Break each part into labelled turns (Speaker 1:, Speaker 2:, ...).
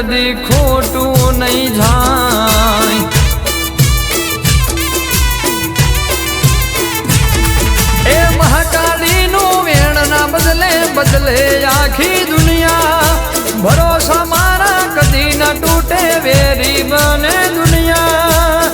Speaker 1: કદી ખોટું નહીં જાય એ મહાકાળીનું વેણ ના બદલે બદલે આખી દુનિયા ભરોસા મારા કદી ના તૂટે વેરી બને દુનિયા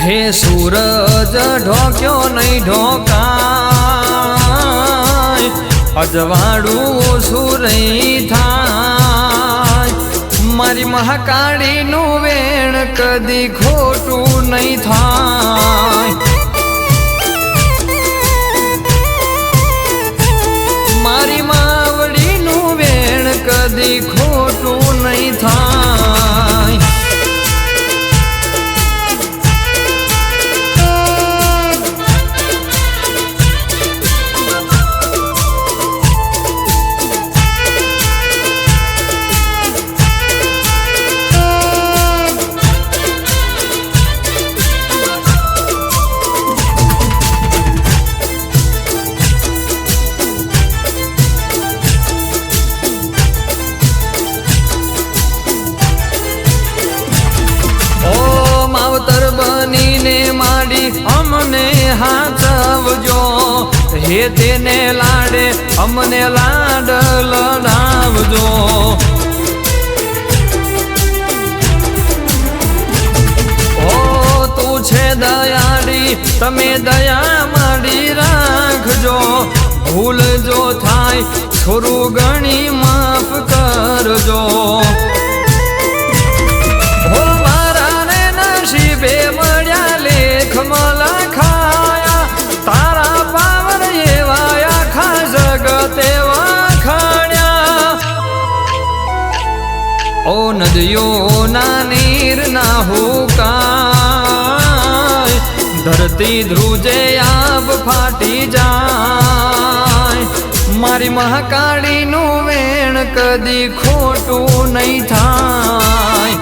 Speaker 1: હે સૂરજ ઢોક્યો નહીં ઢોકા અજવાળું સુરઈ થાય મારી મહાકાળીનું વેણ કદી ખોટું નહીં થાય. તેને લાડે, અમને લાડ લડાવજો. તું છે દયાળી, તમે દયા માડી રાખજો. ભૂલ જો થાય થોડું ગણી માફ કરજો. ઓ નદીઓના નીર ના હુકાય ધરતી ધ્રુજે આબ ફાટી જાય. મારી મહાકાળીનું વેણ કદી ખોટું નહીં થાય.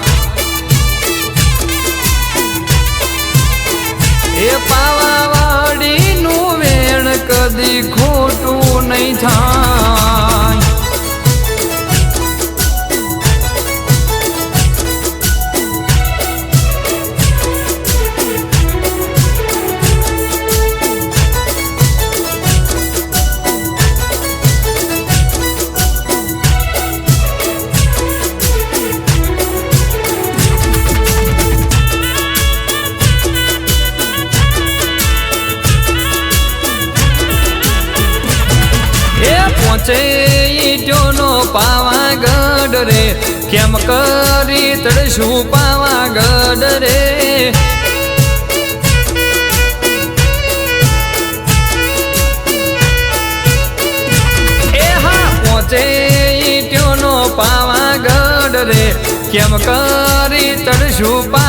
Speaker 1: એ પાવાવાડીનું વેણ કદી ખોટું નહીં થાય. પાવાગઢ રે? કેમ કરી તડશું પાવાગઢ રે? એ હા, પહોંચે ઈટ્યોનો પાવાગઢ રે. કેમ કરી તડશું પાવાગઢ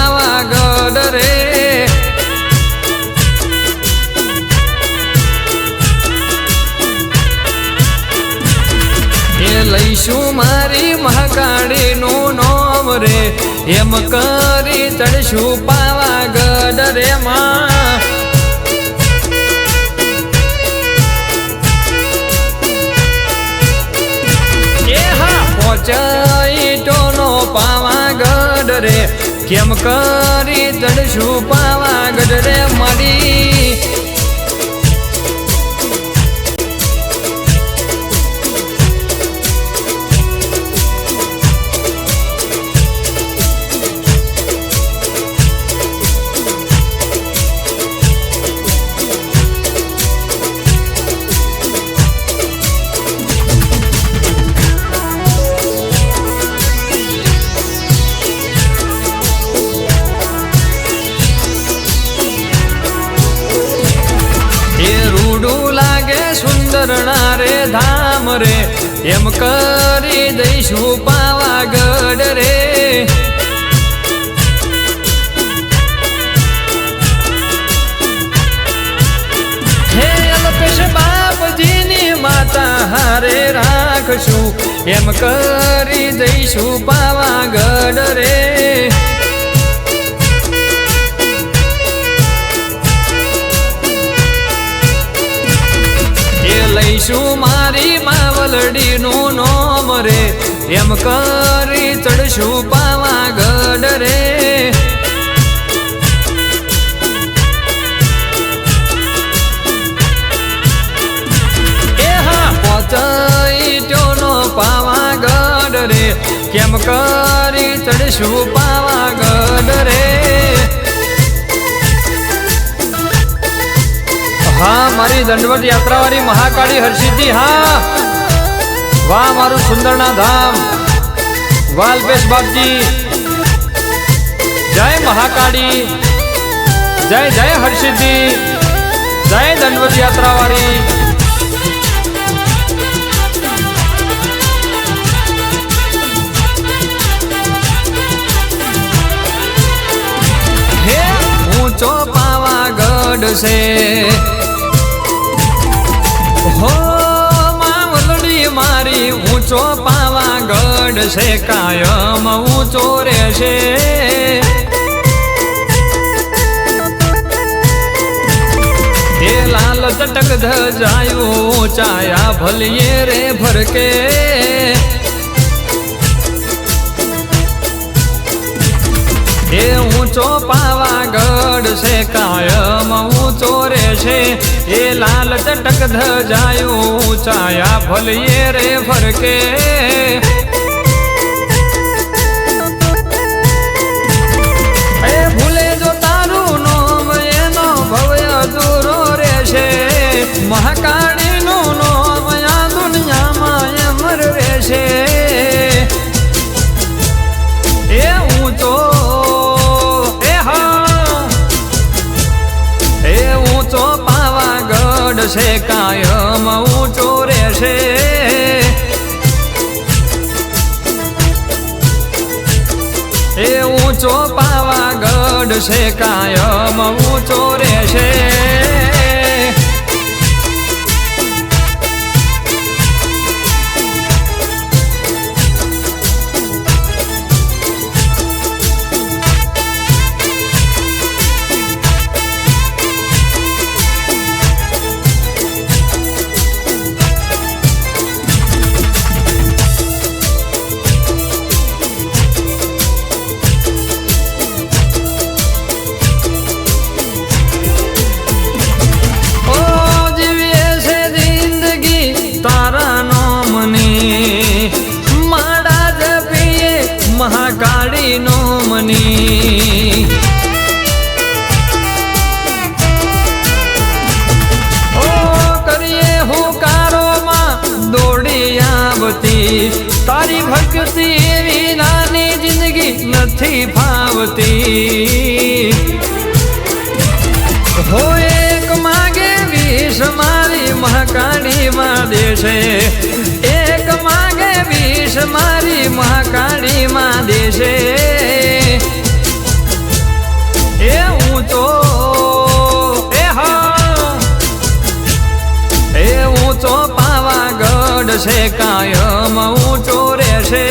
Speaker 1: લઈશું મારી મહાકાળીનું નોમ રે. એમ કરી ચડશું પાવાગઢ રે માં. એ હા, પહોંચાઈ ટોનો પાવાગઢ રે કેમ કરી ચડશું પાવાગઢ રે મારી? દઈશું પાવાગઢ રે. હે અલ્પેશ માતા, હારે રાખશું. એમ કરી દઈશું પાવાગઢ રે. એ લઈશું મારી રે એમ કરી ચડશું પાવાગઢ રે. એ હા પહોંચાઈટ્યોનો પાવાગઢ રે. કેમ કરી ચડશું પાવાગઢ રે. હા, મારી દંડવત યાત્રાવાળી મહાકાળી હરસિદ્ધિ, હા. વાહ, મારું સુંદરના ધામ. વાલપેશ બાપજી. જય મહાકાળી. જય જય હરસિદ્ધિ. જય દંડવત યાત્રાવાળી ઊંચો પાવાગઢ છે. હો છે કાયમ ઊંચો રહેશે. એ લાલ તટક ધજાયું ચાયા ભલીએ રે ભરકે. એ ઊંચો પાવાગઢ છે કાયમ ઊંચો રે છે એ લાલ ટટક ધજાયું ચાયા ભલીએ રે ફરકે કાયમ ઊંચો રહેશે. એ ઊંચો પાવાગઢ છે કાયમ ઊંચો રહેશે. દેશે એક માગે વીસ મારી મહાકાળી માં દેશે. એ ઊંચો એ હા. એ ઊંચો પાવાગઢ છે, કાયમ ઊંચો રહેશે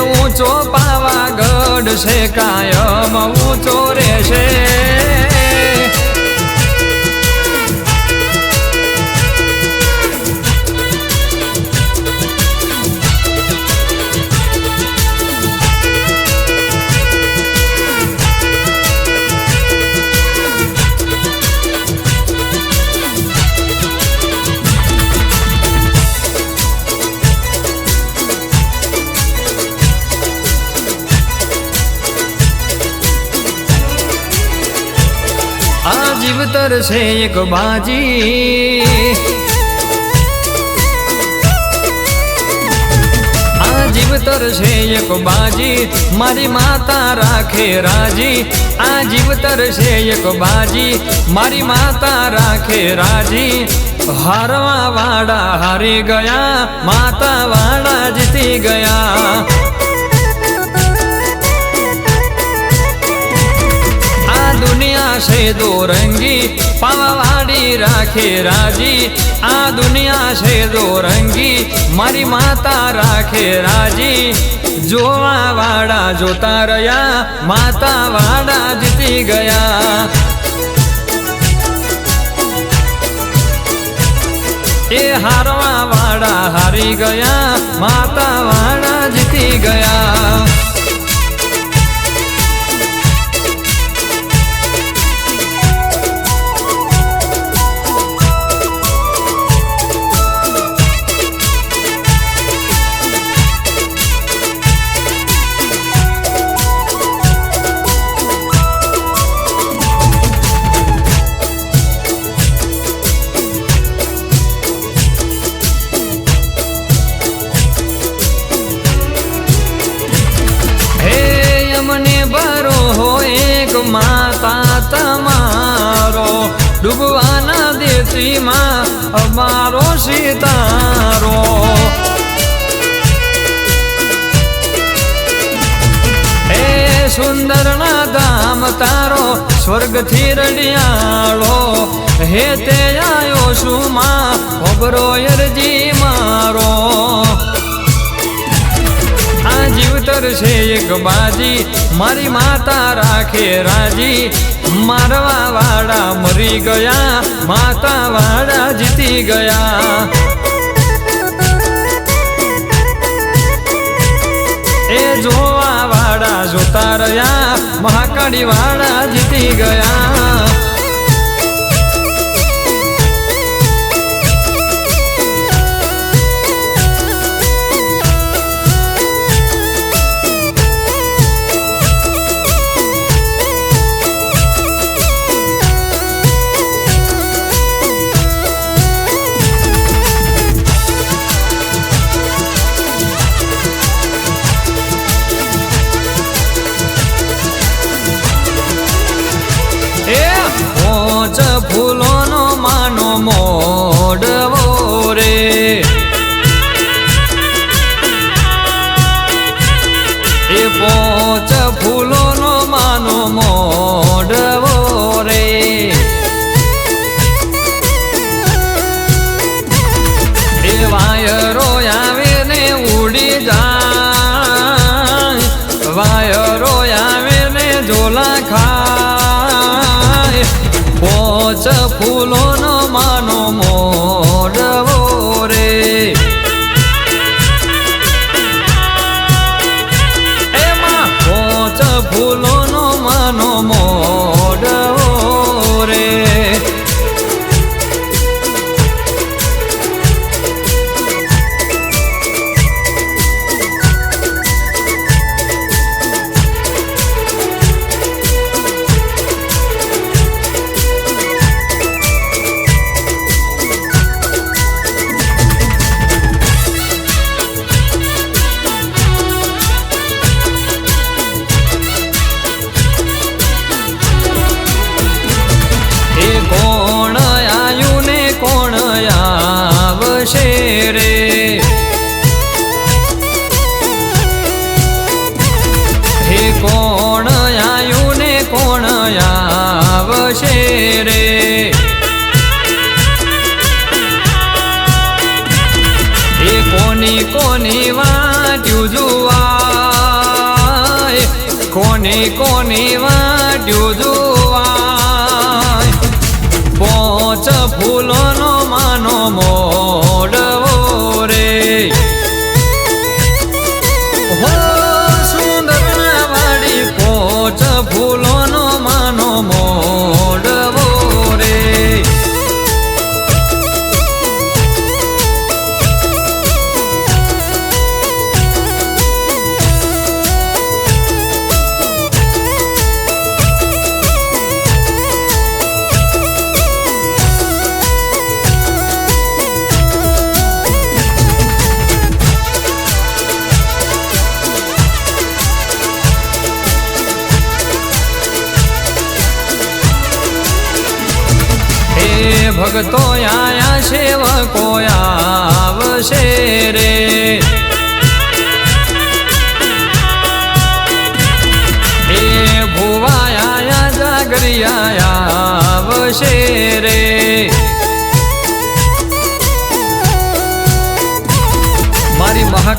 Speaker 1: ઊંચો પાવાગઢ છે, કાયમ ઊંચો રહેશે આ જીવતર છે એક બાજી આ જીવતર છે એક બાજી મારી માતા રાખે રાજી આ જીવતર છે એક બાજી મારી માતા રાખે રાજી હારવા વાડા હારી ગયા માતા વાડા જીતી ગયા આ દુનિયા से दो रंगी पलवाड़ी राखे राज़ी। आ दुनिया से दो रंगी, मारी माता राखे राज़ी। जो वाड़ा जोता रया माता वाड़ा जीती गया। ये हारवा वाड़ा हारी गया, माता वाड़ा जीती गया। સ્વર્ગથી રડિયાળો. હે તે આવ્યો શું માં ખબરો અરજી મારો. આ જીવતર છે એક બાજી, મારી માતા રાખે રાજી. મારવા વાળા મરી ગયા, માતા વાળા જીતી ગયા. જોતા રહ્યા મહાકાળી વાળા જીતી ગયા. 这不落。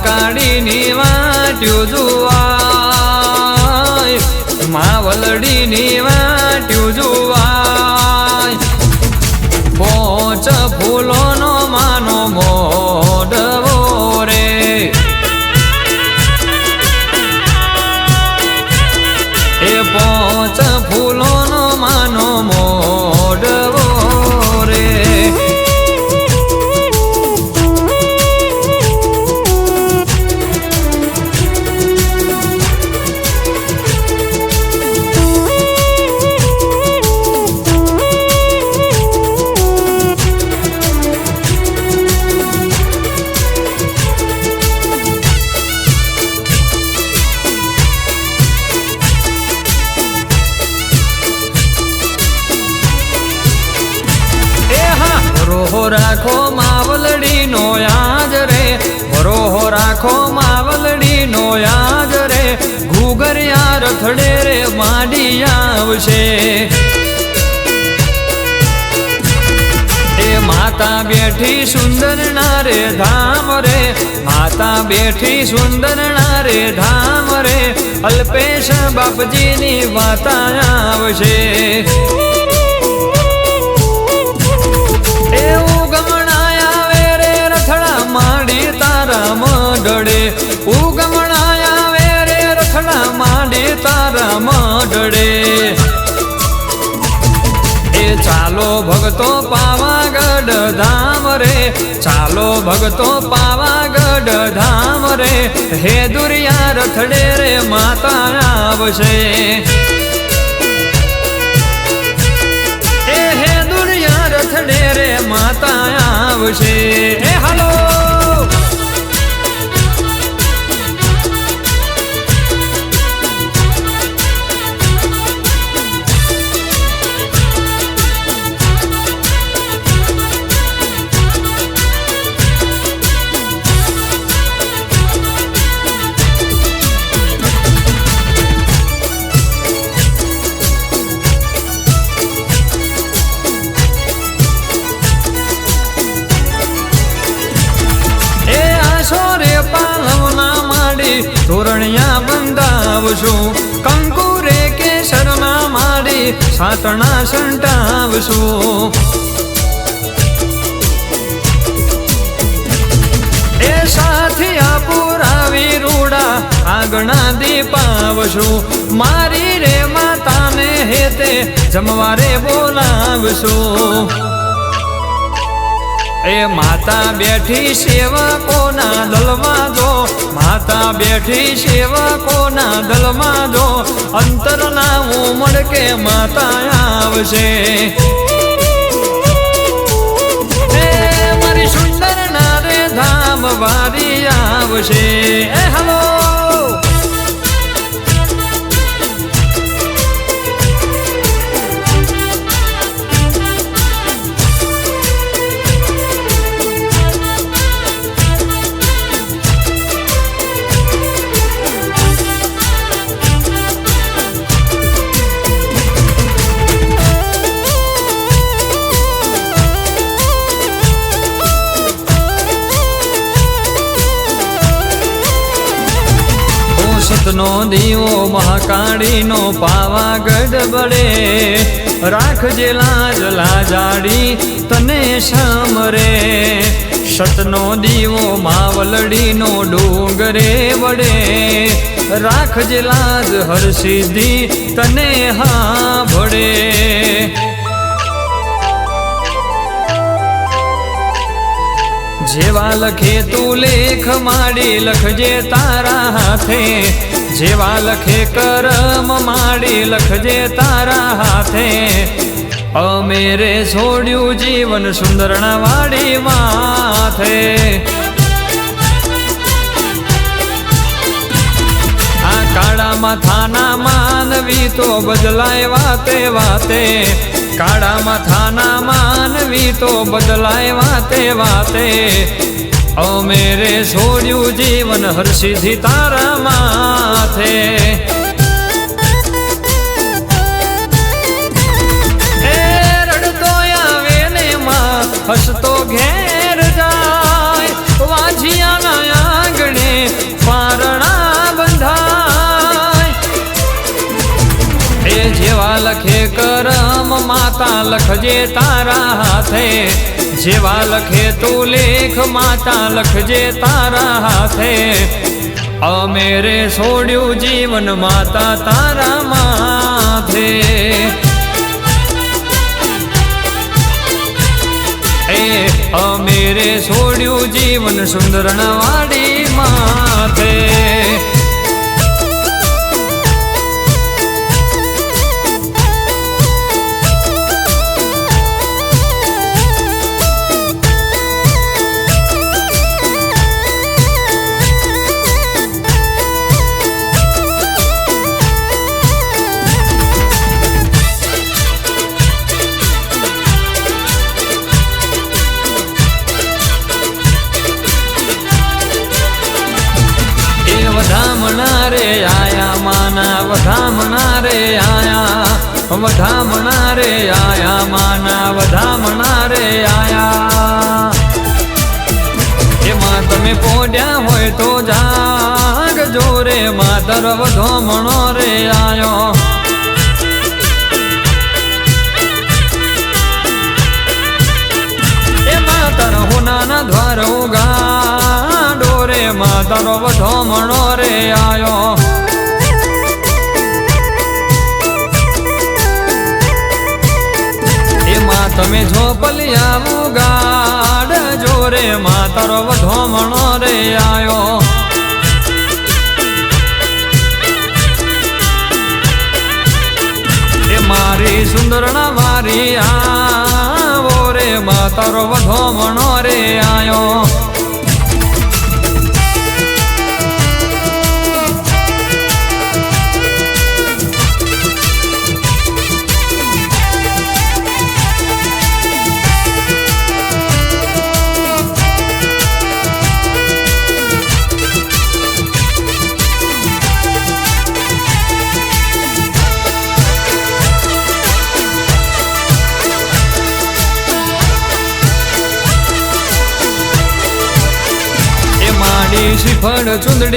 Speaker 1: કાઢીની વાટ્યું જુવાય. માવલડીની વાટ બેઠી સુંદર ના રે ધામ રે. માતા બેઠી સુંદર ના ધામ રે. અલ્પેશ બાપજીની વાતા આવશે. એવું ગમણાય આવે રે, રથડા માંડી તારા મંડળે. ઉગમણાય આવે રે, રથડા માંડી તારા મંડળે. એ ચાલો ભગતો પાવાગઢ ધામ રે? ચાલો ભગતો પાવાગઢ ધામ રે. હે દુરિયા રથડે રે માતા આવશે. એ હે દુરિયા રથડે રે માતા આવશે. હે હાલો. સાતણા સંટાવશો. એ સાથી પુરાવી રૂડા આગણા દીપાવશું. મારી રે માતાને હેતે જમવારે બોલાવશું. એ માતા બેઠી સેવકોના દલમાં જો માતા બેઠી સેવકોના દલમાં જો અંતરના ઉમળ કે માતા આવશે. મારી સુંદર ના રે ધામ વારી આવશે. રાખજે લાજ લાજાડી તને સમરે. સતનો દીવો માવલડીનો ડુંગરે વડે. રાખજે લાજ હરસિદ્ધિ તને હા ભળે. જેવા લખે તું લેખ માડી, લખજે તારા હાથે. જેવા લખે કરમ, માડી લખજે તારા હાથે. અમે રે છોડ્યું જીવન સુંદરણા વાડી માથે. આ કાળા માથાના માનવી તો બદલાય વાતે વાતે. કાળા માથાના માનવી તો બદલાય વાતે વાતે. અમે રે છોડ્યું જીવન હર્ષિથી તારા માથે. હસતો ઘેર જાય. વાજિયાના આંગણે પારણા બંધાય. એ જેવા લખે કરમ માતા લખજે તારા હાથે. જેવા લખે તું લેખ માતા લખજે તારા હાથે. અમેરે છોડ્યું જીવન માતા તારા માથે. એ, અમે રે છોડ્યું જીવન સુંદરણ વાડી માથે. વધામણા રે આયા માના વધામણા રે આયા એમાં તમે પોડ્યા હોય તો જાગ જોરે માતર વધોમણો રે આયો એ માતર હુનાના દ્વાર ઉગાડો રે માતરો વધોમણો રે આયો તમે ઝોપલિયા ગાડ જોરે માતરો વધોમણો રે આયો. મારી સુંદરણા મારી આવો રે માતારો વધોમણો રે આયો. એ માડી શ્રીફળ ચુંદડી